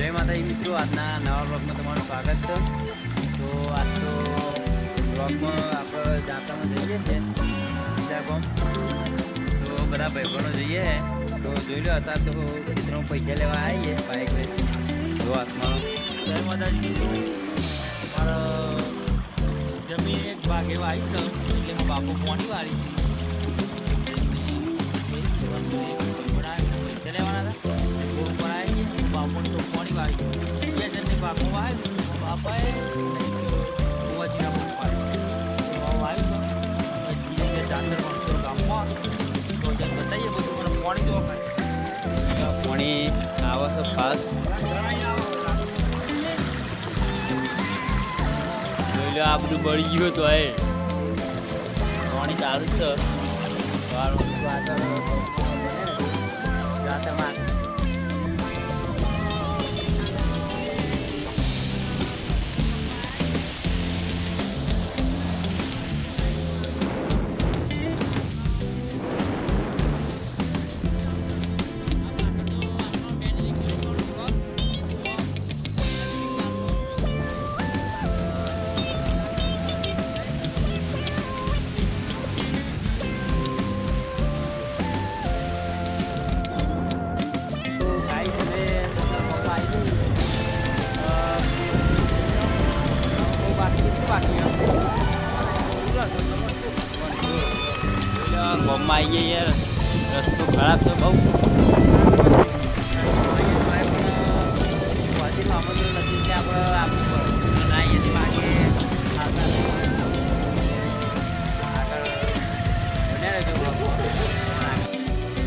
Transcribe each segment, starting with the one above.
જય માતાજી મિત્રો, આજના નવા બ્લોગમાં તમારું સ્વાગત છે. તો આજ તો બ્લોગમાં આપણે જાતામાં જઈએ છીએ બીજા તો બધા ભાઈબંધો જઈએ. તો જોઈ લો હતા તો મિત્રો પૈસા લેવા આવીએ બાઇક જો હાથમાં. જય માતાજી. મારો જમીન એક ભાગ એવા આવી છે એટલે બાપુ પોણી વાળી છે. ચાંદર ગામમાં તો જણ બતાવીએ આ બધું બળી ગયું તો એ પાણી સારું છે વાળું ગામમાં આવી ગઈ યાર. રસ્તો ખરાબ છે બહુ.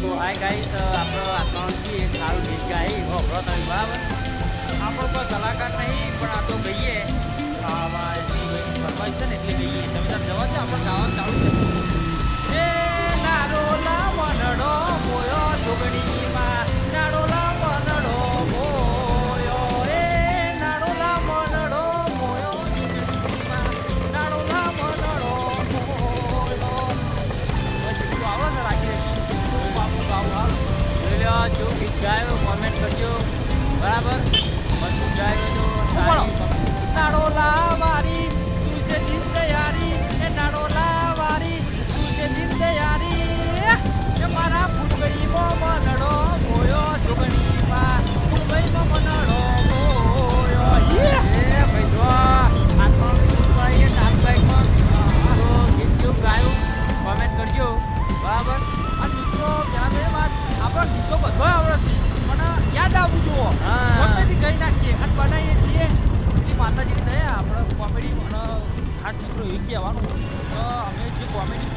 તો હાય ગાઈસ આપણો આત્માનો છીએ સારું ગીત ગાઈ હોભળો તમે, બરાબર? આપણો કોઈ કલાકાર નહીં, પણ આ તો ગઈએ. આમાં છે ને, એટલે ગઈએ. તમે તાર જવા દો, આપણે ગાવાનું ચાલુ છે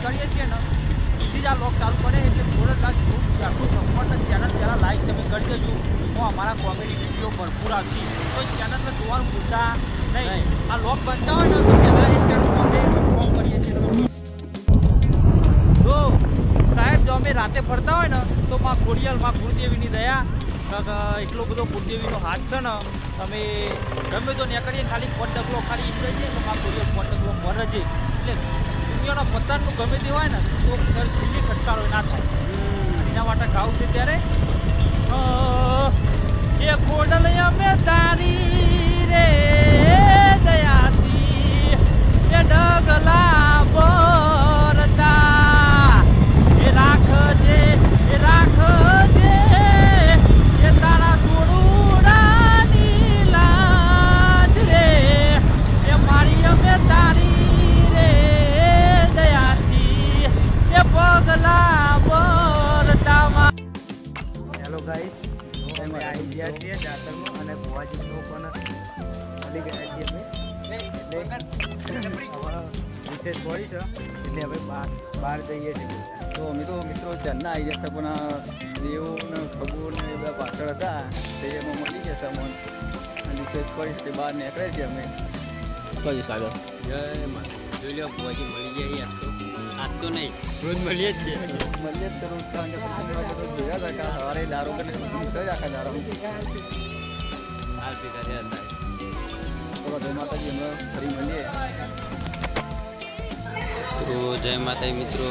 કરીએ છીએ ને બીજી જ આ લોક ચાલુ પડે એટલે થોડોક આ ખૂબ આટલું સપોર્ટ ચેનલ પહેલાં લાઈક તમે કરી દેજો. હું અમારા કોમેડી વીડિયો ભરપૂર આવતી તો ચેનલને જોવાનું ભૂલતા નહીં. આ લોક બનતા હોય ને તો પહેલાં એ ચેનલ અમે ઇન્ફોર્મ કરીએ છીએ. તો જો સાહેબ જો અમે રાતે ફરતા હોય ને તો માં ખોડિયાલમાં કુળદેવીની દયા. એટલો બધો કુળદેવીનો હાથ છે ને તમે ગમે તો નીકળીએ ખાલી પોટ ડગલો ખાલી ઈમ છે તો માં ખોડિયાલ પોટ ડગલો મર જ. એટલે દુનિયાના પતનનું ગમે તે હોય ને, તો ખીલી ખટકારો ના થાય. એના માટે ગાવું છે ત્યારે એ ખોડલ અમે તારી મળી ગયા છીએ અમે. એટલે વિશેષ પડી છે એટલે હવે બહાર બહાર જઈએ છીએ. તો અમે તો મિત્રો જન્ના આવી જશે પણ દેવો ને ખગો ને એ બધા પાછળ હતા. તે એમાં મળી જશે અમને અને વિશેષ પડી તે બહાર નીકળે છે અમે. કહીએ સાગર. જય જોઈ લો ભુવાજી મળી ગયા આજ તો નહીં. રોજ મળીએ જ છીએ. મળીએ જ શરૂ કારણ કે ભેગા હતા. સવારે દારૂ કરીને આખા દારૂ હાલ ભેગા થયા હતા. જય માતાજી હમણાં ફરી મળીએ તો જય માતાજી મિત્રો.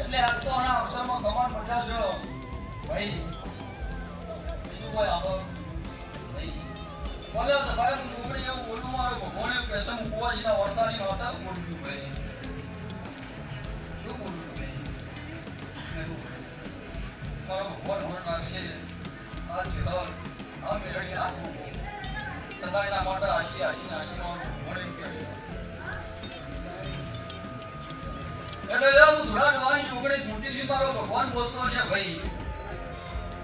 એટલે આ તો અવસરમાં કમાન મજા છે. ભાઈ બીજું કોઈ આવો ભાઈ હું ડુંગળી એવું બોલું ભગવાન વર્તાની છું ભાઈ શું બોલું? મારો ભગવાન વર નાખશે આ જીવન આ સદાયના માટે આશી આશી આશી મારું ભગવાન એટલે હું ધોળા જવાની છોકરી મોટી મારો ભગવાન બોલતો છે, ભાઈ